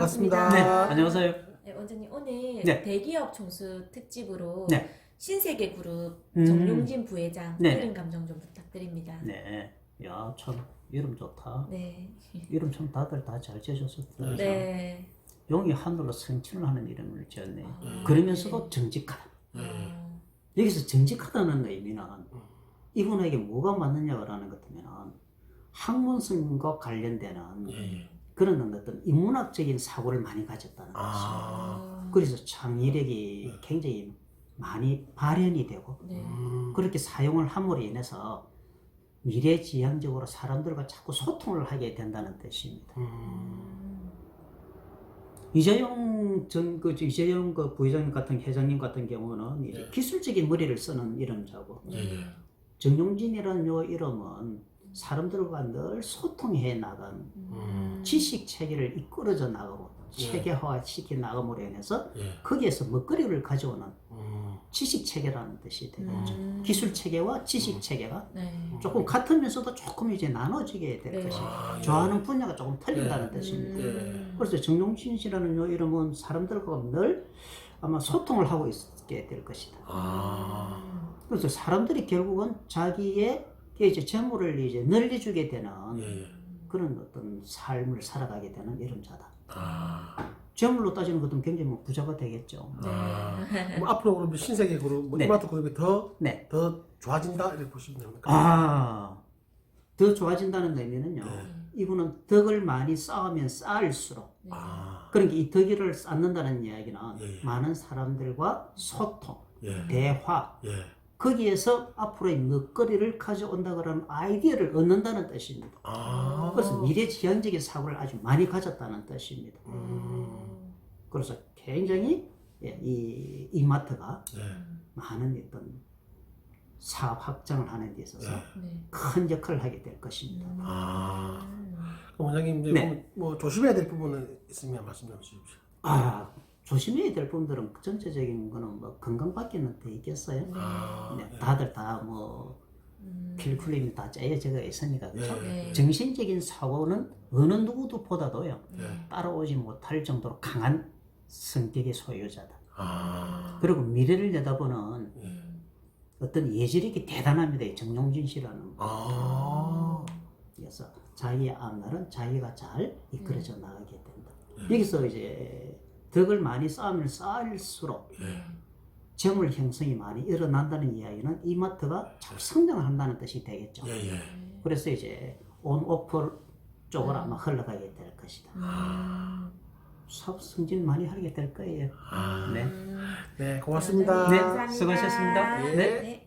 반갑습니다. 네, 안녕하세요. 네, 원장님 오늘 네. 대기업 총수 특집으로 네. 신세계 그룹 음. 정용진 부회장 네. 흐름 감정 좀 부탁드립니다. 네, 야, 참 이름 좋다. 네. 이름 참 다들 다 잘 지어줬었다. 네. 용이 하늘로 성취를 하는 이름을 지었네. 아, 그러면서도 정직하다. 어, 여기서 정직하다는 의미는 이분에게 뭐가 맞느냐라는 것 같으면 학문성과 관련되는 예. 그런 어떤 인문학적인 사고를 많이 가졌다는. 아. 어, 그래서 창의력이 굉장히 많이 발현이 되고 네. 음. 그렇게 사용을 함으로 인해서 미래지향적으로 사람들과 자꾸 소통을 하게 된다는 뜻입니다. 음. 음. 이재용 전, 그, 이재용 그 부회장님 같은 회장님 같은 경우는 이제 네. 기술적인 머리를 쓰는 이름자고, 네. 예. 정용진이라는 요 이름은 사람들과 늘 소통해 나간 음. 지식 체계를 이끌어져 나가고, 네. 체계화 시켜 나감으로 인해서 예. 거기에서 먹거리를 가져오는 음. 지식 체계라는 뜻이 되겠죠. 음. 기술 체계와 지식 체계가 네. 조금 같으면서도 조금 이제 나눠지게 될 네. 것이고 아, 예. 좋아하는 분야가 조금 틀린다는 네. 뜻입니다. 음. 그래서 정용진 씨라는 요 이름은 사람들과 늘 아마 소통을 하고 있게 될 것이다. 아. 그래서 사람들이 결국은 자기의 그 이제 재물을 이제 늘려주게 되는 예. 그런 어떤 삶을 살아가게 되는 이름자다. 아. 재물로 따지는 것도 굉장히 뭐 부자가 되겠죠. 아. 네. 뭐 앞으로 그러면 신세계 그룹, 뭐 네. 이마트 그룹이 더, 네. 더 좋아진다 이렇게 보시면 됩니까? 아, 더 좋아진다는 의미는요. 네. 이분은 덕을 많이 쌓으면 쌓을수록 네. 아. 그러니까 이 덕을 쌓는다는 이야기는 예. 많은 사람들과 소통, 예. 대화, 예. 거기에서 앞으로의 먹거리를 가져온다는 아이디어를 얻는다는 뜻입니다. 아. 그래서 미래지향적인 사고를 아주 많이 가졌다는 뜻입니다. 음. 그래서 굉장히 예, 이 이마트가 예. 많은 어떤 사업 확장을 하는 데 있어서 예. 네. 큰 역할을 하게 될 것입니다. 음. 아. 그럼 원장님 이제 네. 뭐 조심해야 될 부분은 있으면 말씀 좀 주십시오. 아 조심해야 될 분들은 전체적인 거는 뭐 건강밖에는 돼 있겠어요. 아. 네, 예. 다들 다뭐 음. 필쿨림이 다 짜여져 있으니까 그죠? 네. 네. 정신적인 사고는 어느 누구도 보다도요 네. 따라오지 못할 정도로 강한 성격의 소유자다. 아. 그리고 미래를 내다보는 예. 어떤 예지력이 대단합니다. 이 정용진 씨라는. 아. 그래서 자기의 앞날은 자기가 잘 이끌어져 나가게 된다. 예. 여기서 이제 덕을 많이 쌓으면 쌓을수록 예. 재물 형성이 많이 일어난다는 이야기는 이마트가 잘 성장을 한다는 뜻이 되겠죠. 예. 예. 그래서 이제 온 오프 쪽으로 음. 아마 흘러가게 될 것이다. 음. 사업 승진 많이 하게 될 거예요. 아. 네. 음. 네, 고맙습니다. 네. 수고하셨습니다. 예. 네. 네.